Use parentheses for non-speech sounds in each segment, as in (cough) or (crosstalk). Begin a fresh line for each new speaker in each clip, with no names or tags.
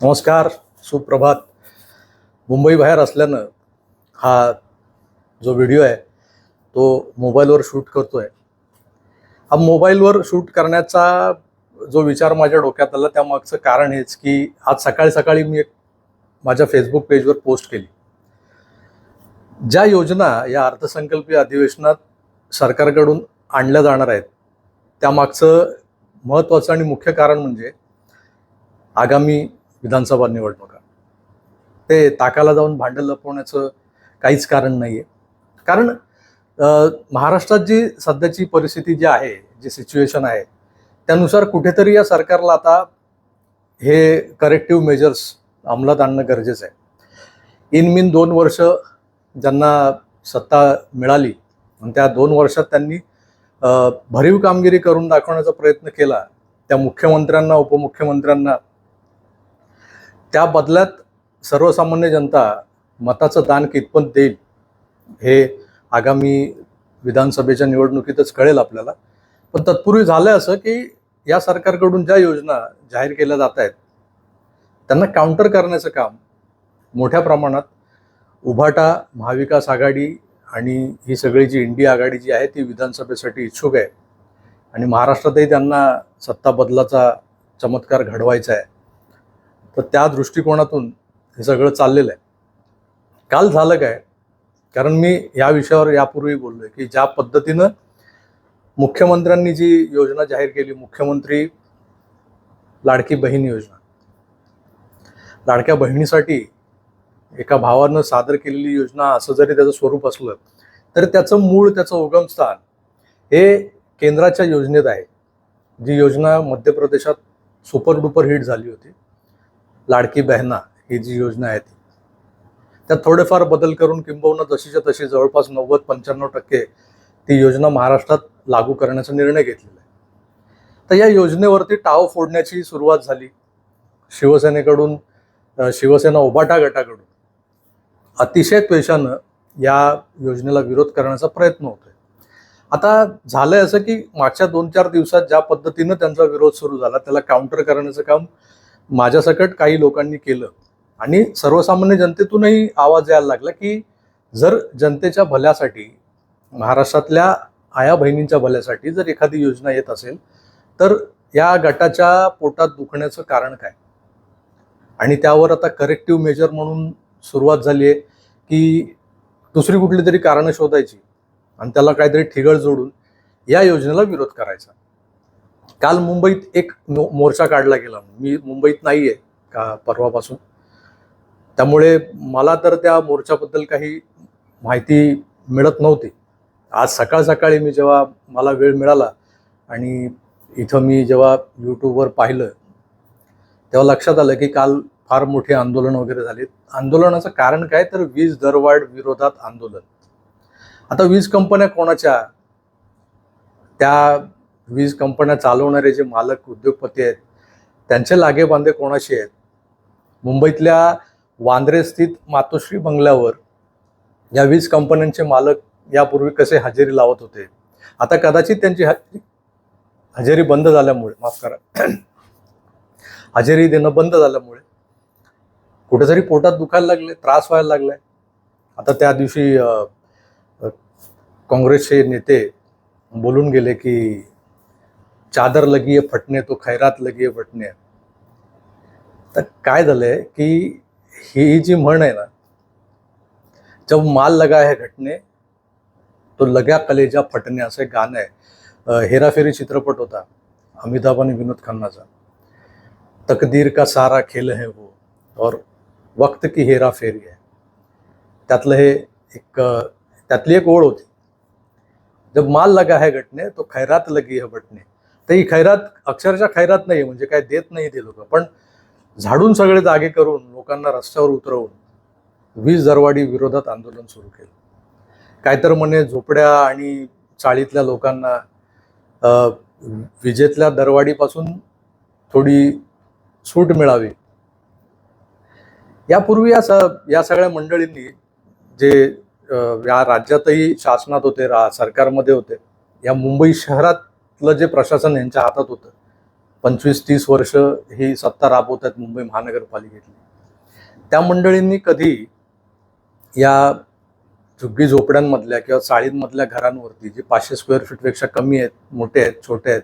नमस्कार सुप्रभात. मुंबई बाहेर असल्यानं हा जो व्हिडिओ आहे तो मोबाईलवर शूट करतो आहे हा मोबाईलवर शूट करण्याचा जो विचार माझ्या डोक्यात आला त्यामागचं कारण हेच की आज सकाळी सकाळी मी एक माझ्या फेसबुक पेजवर पोस्ट केली. ज्या योजना या अर्थसंकल्पीय अधिवेशनात सरकारकडून आणल्या जाणार आहेत त्यामागचं महत्त्वाचं आणि मुख्य कारण म्हणजे आगामी विधानसभा निवडणुका. ते ताकाला जाऊन भांडं लपवण्याचं काहीच कारण नाही आहे कारण महाराष्ट्रात जी सध्याची परिस्थिती जी आहे जी सिच्युएशन आहे त्यानुसार कुठेतरी या सरकारला आता हे करेक्टिव्ह मेजर्स अंमलात आणणं गरजेचं आहे. इन मिन दोन वर्ष ज्यांना सत्ता मिळाली आणि त्या दोन वर्षात त्यांनी भरीव कामगिरी करून दाखवण्याचा प्रयत्न केला त्या मुख्यमंत्र्यांना उपमुख्यमंत्र्यांना त्या बदल्यात सर्वसामान्य जनता मताचं दान कितपत देईल हे आगामी विधानसभेच्या निवडणुकीतच कळेल आपल्याला. पण तत्पूर्वी झालं असं की या सरकारकडून ज्या योजना जाहीर केल्या जात आहेत त्यांना काउंटर करण्याचं काम मोठ्या प्रमाणात उभाटा महाविकास आघाडी आणि ही सगळी जी इंडिया आघाडी जी आहे ती विधानसभेसाठी इच्छुक आहे. आणि महाराष्ट्रातही त्यांना सत्ता बदलाचा चमत्कार घडवायचा आहे. तर त्या दृष्टिकोनातून हे सगळं चाललेलं आहे. काल झालं काय? कारण मी या विषयावर यापूर्वी बोललोय की ज्या पद्धतीनं मुख्यमंत्र्यांनी जी योजना जाहीर केली मुख्यमंत्री लाडकी बहीण योजना. लाडक्या बहिणीसाठी एका भावानं सादर केलेली योजना असं जरी त्याचं स्वरूप असलं तरी त्याचं मूळ त्याचं उगमस्थान हे केंद्राच्या योजनेत आहे. जी योजना मध्य प्रदेशात सुपर डुपर हिट झाली होती. लाडकी बहना ही जी योजना आहे ती. त्यात थोडेफार बदल करून किंबहुना जशीच्या तशी जवळपास नव्वद पंच्याण्णव टक्के ती योजना महाराष्ट्रात लागू करण्याचा निर्णय घेतलेला आहे. तर या योजनेवरती टाव फोडण्याची सुरुवात झाली. शिवसेनेकडून शिवसेना उबाटा गटाकडून. अतिशय त्वेषानं या योजनेला विरोध करण्याचा प्रयत्न होतोय. आता झालंय असं की मागच्या दोन चार दिवसात ज्या पद्धतीनं त्यांचा विरोध सुरू झाला त्याला काउंटर करण्याचं काम माझ्यासकट काही लोकांनी केलं आणि सर्वसामान्य जनतेतूनही आवाज यायला लागला की जर जनतेच्या भल्यासाठी महाराष्ट्रातल्या आया बहिणींच्या भल्यासाठी जर एखादी योजना येत असेल तर या गटाच्या पोटात दुखण्याचं कारण काय? आणि त्यावर आता करेक्टिव्ह मेजर म्हणून सुरुवात झाली आहे की दुसरी कुठली तरी कारणं शोधायची आणि त्याला काहीतरी ठिगळ जोडून या योजनेला विरोध करायचा. काल मुंबईत एक मोर्चा काढला गेला. मी मुंबईत नाही आहे का परवापासून. त्यामुळे मला तर त्या मोर्चाबद्दल काही माहिती मिळत नव्हती. आज सकाळ सकाळी मी जेव्हा मला वेळ मिळाला आणि इथं मी जेव्हा यूट्यूबवर पाहिलं तेव्हा लक्षात आलं की काल फार मोठे आंदोलन वगैरे झाले. आंदोलनाचं कारण काय? तर वीज दरवाढ विरोधात आंदोलन. आता वीज कंपन्या कोणाच्या? त्या वीज कंपन्या चालवणारे जे मालक उद्योगपती आहेत त्यांचे लागेबांधे कोणाशी आहेत? मुंबईतल्या वांद्रे स्थित मातोश्री बंगल्यावर या वीज कंपन्यांचे मालक यापूर्वी कसे हजेरी लावत होते? आता कदाचित त्यांची हजेरी बंद झाल्यामुळे माफ करा. (clears throat) हजेरी देणं बंद झाल्यामुळे कुठेतरी पोटात दुखायला लागले त्रास व्हायला लागलाय. आता त्या दिवशी काँग्रेसचे नेते बोलून गेले की चादर लगी है फटणे तो खैरात लगी है फटणे तर काय झालंय की ही जी म्हण आहे ना जब माल लगा है घटने तो लग्या कलेजा फटणे असं एक गाणं आहे. हेराफेरी चित्रपट होता अमिताभ आणि विनोद खन्नाचा. तकदीर का सारा खेल है वो और वक्त की हेरा फेरी त्यातलं हे एक त्यातली एक ओळ होती. जब माल लगा है घटने तो खैरात लगी है बटणे तेही ही खैरात अक्षरशः खैरात नाही म्हणजे काय देत नाही ते लोक. पण झाडून सगळे जागे करून लोकांना रस्त्यावर उतरवून वीज दरवाढी विरोधात आंदोलन सुरू केलं. काय तर म्हणे झोपड्या आणि चाळीतल्या लोकांना विजेतल्या दरवाढीपासून थोडी सूट मिळावी. यापूर्वी या स या सगळ्या मंडळींनी जे या राज्यातही शासनात होते रा सरकारमध्ये होते या मुंबई शहरात तिथलं जे प्रशासन यांच्या हातात होतं पंचवीस तीस वर्ष ही सत्ता राबवत आहेत मुंबई महानगरपालिकेतली. त्या मंडळींनी कधी या झुग्गी झोपड्यांमधल्या किंवा चाळींमधल्या घरांवरती जे पाचशे स्क्वेअर फीटपेक्षा कमी आहेत मोठे आहेत छोटे आहेत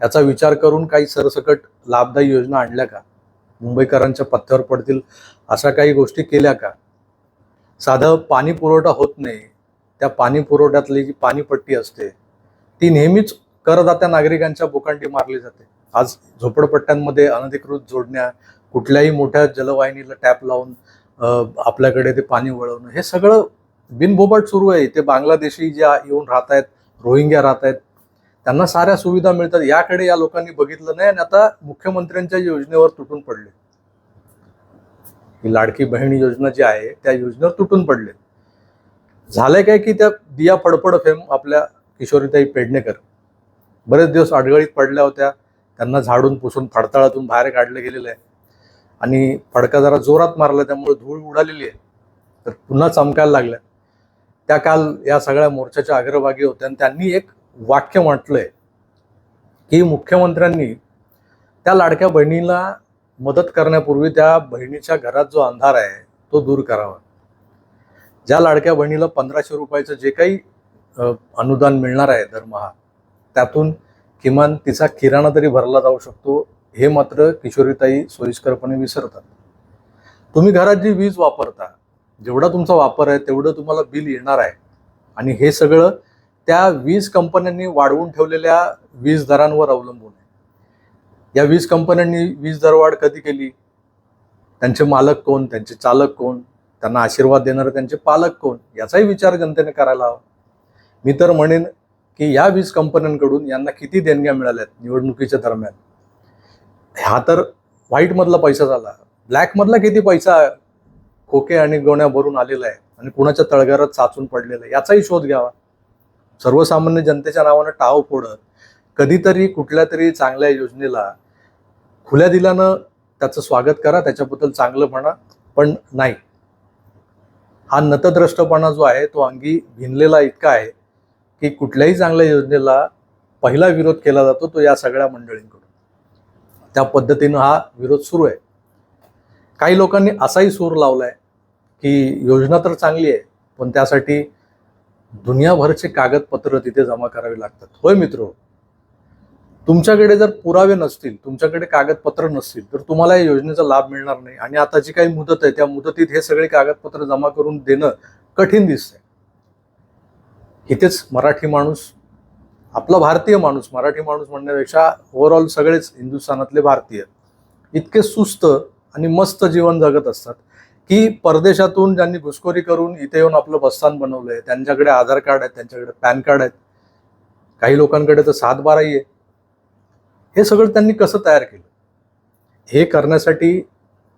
याचा विचार करून काही सरसकट लाभदायी योजना आणल्या का? मुंबईकरांच्या पथ्यावर पडतील अशा काही गोष्टी केल्या का? साधं पाणी पुरवठा होत नाही. त्या पाणी पुरवठ्यातली जी पाणीपट्टी असते ती नेहमीच करदात्या नागरिकांच्या बोकांडी मारली जाते. आज झोपडपट्ट्यांमध्ये अनधिकृत जोडण्या कुठल्याही मोठ्या जलवाहिनीला टॅप लावून आपल्याकडे ते पाणी वळवणं हे सगळं बिनभोबट सुरू आहे. ते बांगलादेशी ज्या येऊन राहत आहेत रोहिंग्या राहत आहेत त्यांना साऱ्या सुविधा मिळतात. याकडे या लोकांनी बघितलं नाही आणि आता मुख्यमंत्र्यांच्या योजनेवर तुटून पडले. ही लाडकी बहीण योजना जी आहे त्या योजनेवर तुटून पडले. झालंय काय की त्या दिया फडफड फेम आपल्या किशोरीताई पेडणेकर बरेच दिवस अडगळीत पडल्या होत्या. त्यांना झाडून पुसून फडताळातून बाहेर काढलं गेलेलं आहे. आणि फडका जरा जोरात मारला त्यामुळे धूळ उडालेली आहे. तर पुन्हा चमकायला लागल्या. त्या काल या सगळ्या मोर्चाच्या अग्रभागी होत्या आणि त्यांनी एक वाक्य म्हटलंय की मुख्यमंत्र्यांनी त्या लाडक्या बहिणीला मदत करण्यापूर्वी त्या बहिणीच्या घरात जो अंधार आहे तो दूर करावा. ज्या लाडक्या बहिणीला पंधराशे रुपयाचं जे काही अनुदान मिळणार आहे दरमहा त्यातून किमान तिचा किराणा तरी भरला जाऊ शकतो हे मात्र किशोरीताई सोयीस्करपणे विसरतात. तुम्ही घरात जी वीज वापरता जेवढा तुमचा वापर आहे तेवढं तुम्हाला बिल येणार आहे. आणि हे सगळं त्या वीज कंपन्यांनी वाढवून ठेवलेल्या वीज दरांवर अवलंबून आहे. या वीज कंपन्यांनी वीज दरवाढ कधी केली? त्यांचे मालक कोण? त्यांचे चालक कोण? त्यांना आशीर्वाद देणारे त्यांचे पालक कोण? याचाही विचार जनतेने करायला हवा. मी तर म्हणेन की या वीज कंपन्यांकडून यांना किती देणग्या मिळाल्यात निवडणुकीच्या दरम्यान? हा तर व्हाईटमधला पैसा झाला. ब्लॅकमधला किती पैसा खोके आणि गोण्या भरून आलेला आहे आणि कुणाच्या तळघरात साचून पडलेला आहे याचाही शोध घ्यावा. सर्वसामान्य जनतेच्या नावानं टाव फोडत कधीतरी कुठल्या तरी चांगल्या योजनेला खुल्या दिल्यानं त्याचं स्वागत करा त्याच्याबद्दल चांगलं म्हणा पण नाही. हा नतद्रष्टपणा जो आहे तो अंगी भिनलेला इतका आहे की कुठल्याही चांगल्या योजनेला पहिला विरोध केला जातो तो या सगळ्या मंडळींकडून. त्या पद्धतीनं हा विरोध सुरू आहे. काही लोकांनी असाही सूर लावलाय की योजना तर चांगली आहे पण त्यासाठी दुनियाभरचे कागदपत्र तिथे जमा करावी लागतात. होय मित्र तुमच्याकडे जर पुरावे नसतील तुमच्याकडे कागदपत्र नसतील तर तुम्हाला या योजनेचा लाभ मिळणार नाही. आणि आता जी काही मुदत आहे त्या मुदतीत हे सगळे कागदपत्र जमा करून देणं कठीण दिसतंय. इथेच मराठी माणूस आपला भारतीय माणूस मराठी माणूस म्हणण्यापेक्षा ओव्हरऑल सगळेच हिंदुस्थानातले भारतीय इतके सुस्त आणि मस्त जीवन जगत असतात की परदेशातून ज्यांनी घुसखोरी करून इथे येऊन आपलं बस्तान आहे त्यांच्याकडे आधार कार्ड आहेत त्यांच्याकडे पॅन कार्ड आहेत काही लोकांकडे तर सात बाराही आहे. हे सगळं त्यांनी कसं तयार केलं? हे करण्यासाठी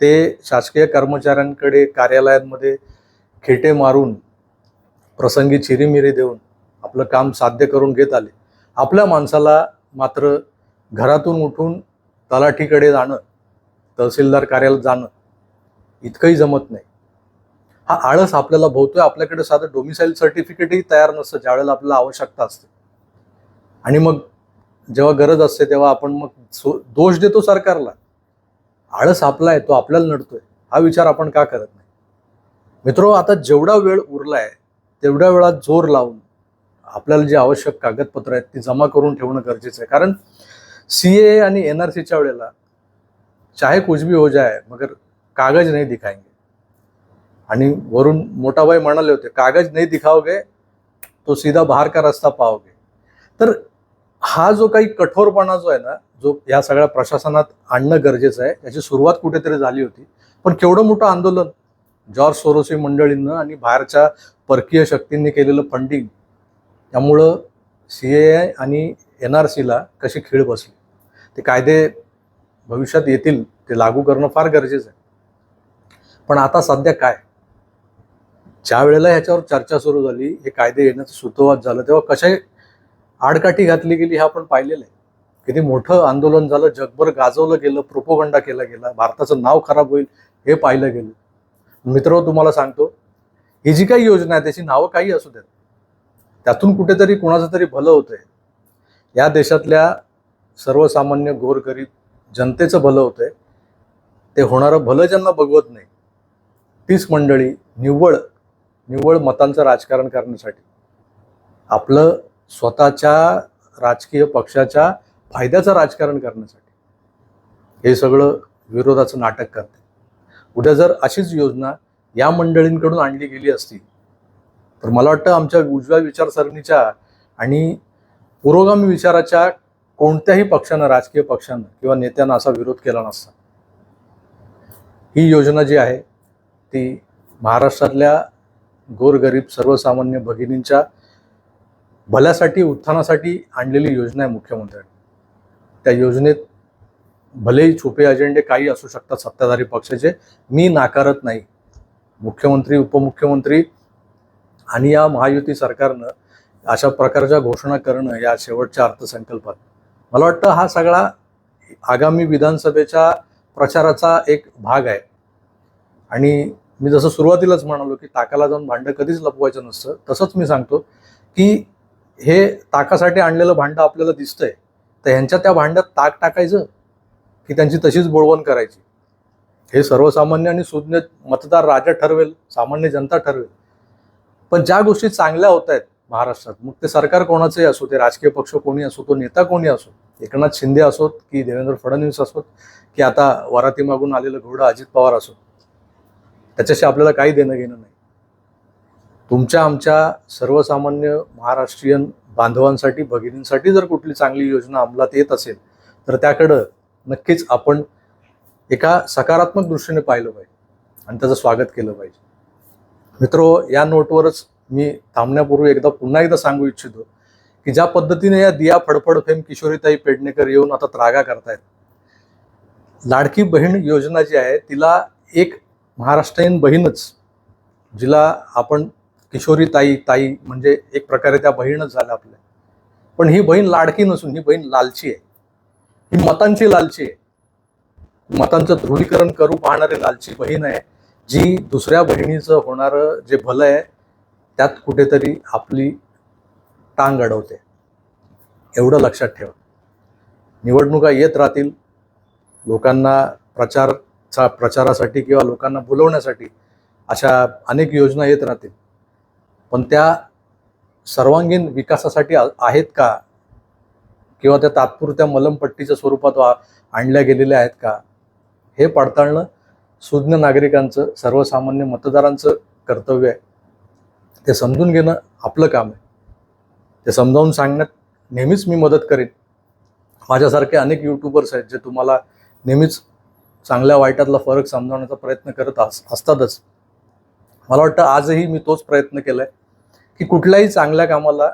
ते शासकीय कर्मचाऱ्यांकडे कार्यालयांमध्ये खेटे मारून प्रसंगी चिरीमिरी देऊन आपलं काम साध्य करून घेत आले. आपल्या माणसाला मात्र घरातून उठून तलाठीकडे जाणं तहसीलदार कार्यालयात जाणं इतकंही जमत नाही. हा आळस आपल्याला भोवतोय. आपल्याकडे साधं डोमिसाईल सर्टिफिकेटही तयार नसतं ज्यावेळेला आपल्याला आवश्यकता असते. आणि मग जेव्हा गरज असते तेव्हा आपण मग सो- दोष देतो सरकारला. आळस आपला आहे तो आपल्याला नडतोय. हा विचार आपण का करत नाही? मित्रो आता जेवढा वेळ उरलाय तेवढ्या वेळात जोर लावून आपल्याला जे आवश्यक कागदपत्र आहेत ती जमा करून ठेवणं गरजेचं आहे. कारण सी ए आणि एन आर सीच्या वेळेला चाहे कुछ भी हो जाए मगर कागज नाही दिखाएंगे आणि वरून मोठाबाई म्हणाले होते कागज नाही दिखाओगे तो सीधा बाहेर का रस्ता पाओगे तर हा जो काही कठोरपणा जो आहे ना जो या सगळ्या प्रशासनात आणणं गरजेचं आहे याची सुरुवात कुठेतरी झाली होती. पण केवढं मोठं आंदोलन जॉर्ज सोरोसी मंडळींनं आणि बाहेरच्या परकीय शक्तींनी केलेलं फंडिंग त्यामुळं सी ए आय आणि एन आर सीला कशी खीळ बसली? ते कायदे भविष्यात येतील ते लागू करणं फार गरजेचं आहे. पण आता सध्या काय? ज्या वेळेला ह्याच्यावर चर्चा सुरू झाली हे कायदे येण्याचं सुतोवाद झालं तेव्हा कशा आडकाठी घातली गेली हे आपण पाहिलेलं आहे. किती मोठं आंदोलन झालं जगभर गाजवलं गेलं प्रोपोगंडा केला गेला भारताचं नाव खराब होईल हे पाहिलं गेलं. मित्र तुम्हाला सांगतो ही जी काही योजना आहे त्याची नावं काही असू देत. त्यातून कुठेतरी कुणाचं तरी भलं होतंय. या देशातल्या सर्वसामान्य गोरगरीब जनतेचं भलं होतंय. ते होणारं भलं ज्यांना बघवत नाही तीच मंडळी निव्वळ निव्वळ मतांचं राजकारण करण्यासाठी. आपलं स्वतःच्या राजकीय पक्षाच्या फायद्याचं राजकारण करण्यासाठी. हे सगळं विरोधाचं नाटक करते. उद्या जर अशीच योजना या मंडळींकडून आणली गेली असती तर मला वाटतं आमच्या उजव्या विचारसरणीच्या आणि पुरोगामी विचाराच्या कोणत्याही पक्षानं राजकीय पक्षानं किंवा नेत्यानं असा विरोध केला नसता. ही योजना जी आहे ती महाराष्ट्रातल्या गोरगरीब सर्वसामान्य भगिनींच्या भल्यासाठी उत्थानासाठी आणलेली योजना आहे मुख्यमंत्र्यांनी. त्या योजनेत भलेही छुपे अजेंडे काही असू शकतात सत्ताधारी पक्षाचे मी नाकारत नाही. मुख्यमंत्री उपमुख्यमंत्री आणि या महायुती सरकारनं अशा प्रकारच्या घोषणा करणं या शेवटच्या अर्थसंकल्पात. मला वाटतं हा सगळा आगामी विधानसभेच्या प्रचाराचा एक भाग आहे. आणि मी जसं सुरुवातीलाच म्हणालो की ताकाला जाऊन भांडं कधीच लपवायचं नसतं तसंच मी सांगतो की हे ताकासाठी आणलेलं भांडं आपल्याला दिसतंय. तर ह्यांच्या त्या भांड्यात ताक टाकायचं. की त्यांची तशीच बोळवण करायची. हे सर्वसामान्य आणि सुज्ञ मतदार राजा ठरवेल सामान्य जनता ठरवेल. पण ज्या गोष्टी चांगल्या होत आहेत महाराष्ट्रात मग ते सरकार कोणाचंही असो ते राजकीय पक्ष कोणी असो तो नेता कोणी असो एकनाथ शिंदे असोत की देवेंद्र फडणवीस असोत की आता वराती मागून आलेलं घोडं अजित पवार असो त्याच्याशी आपल्याला काही देणं घेणं नाही. तुमच्या आमच्या सर्वसामान्य महाराष्ट्रीयन बांधवांसाठी भगिनींसाठी जर कुठली चांगली योजना अंमलात येत असेल तर त्याकडं नक्कीच आपण एका सकारात्मक दृष्टीने पाहिलं पाहिजे आणि त्याचं स्वागत केलं पाहिजे. मित्रो या नोटवरच मी थांबण्यापूर्वी एकदा पुन्हा एकदा सांगू इच्छितो की ज्या पद्धतीने या दिया फडफड फेम किशोरीताई पेडणेकर येऊन आता त्रागा करतायत. लाडकी बहीण योजना जी आहे तिला एक महाराष्ट्रीयन बहीणच जिला आपण किशोरी ताई ताई म्हणजे एक प्रकारे त्या बहीणच झाल्या आपल्या. पण ही बहीण लाडकी नसून ही बहीण लालची आहे. ही मतांची लालची आहे. मतांचं ध्रुवीकरण करू पाहणारी लालची बहीण आहे. जी दुसऱ्या बहिणीचं होणारं जे भलं आहे त्यात कुठेतरी आपली टांग अडवते. एवढं लक्षात ठेवा. निवडणुका येत राहतील. लोकांना प्रचारचा प्रचारासाठी किंवा लोकांना बोलवण्यासाठी अशा अनेक योजना येत राहतील. पण त्या सर्वांगीण विकासासाठी आ- आहेत का? किंवा त्या तात्पुरत्या मलमपट्टीच्या स्वरूपात वा- आणल्या गेलेल्या आहेत का? हे पडताळणं सुज्ञ नागरिकांचं सर्वसामान्य मतदारांचं कर्तव्य आहे. ते समजून घेणं आपलं काम आहे. ते समजावून सांगण्यात नेहमीच मी मदत करेन. माझ्यासारखे अनेक यूट्यूबर्स आहेत जे तुम्हाला नेहमीच चांगल्या वाईटातला फरक समजावण्याचा प्रयत्न करत अस असतातच. मला वाटतं आजही मी तोच प्रयत्न केला आहे की कुठल्याही चांगल्या कामाला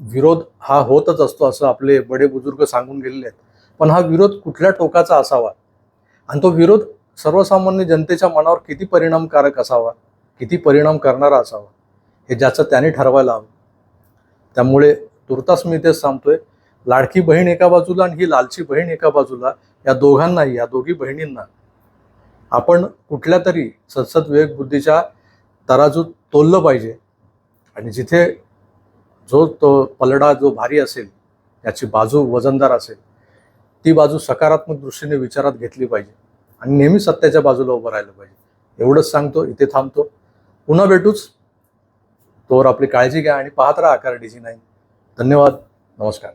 विरोध हा होतच असतो असं आपले बडे बुजुर्ग सांगून गेलेले आहेत. पण हा विरोध कुठल्या टोकाचा असावा? आणि तो विरोध सर्वसामान्य जनतेच्या मनावर किती परिणामकारक असावा? किती परिणाम करणारा असावा? हे ज्याचं त्याने ठरवायला हवं. त्यामुळे तुर्तास मी तेच सांगतोय लाडकी बहीण एका बाजूला आणि ही लालची बहीण एका बाजूला या दोघांनाही या दोघी बहिणींना. आपण कुठल्या तरी सदसद विवेकबुद्धीच्या तराजूत तोललं पाहिजे. आणि जिथे जो तो पलडा जो भारी असेल याची बाजू वजनदार असेल ती बाजू सकारात्मक दृष्टीने विचारात घेतली पाहिजे आणि नेहमी सत्याच्या बाजूला उभं राहिलं पाहिजे. एवढंच सांगतो इथे थांबतो. पुन्हा भेटूच. तोवर आपली काळजी घ्या आणि पाहत राहा आकार डीजी नाही धन्यवाद. नमस्कार.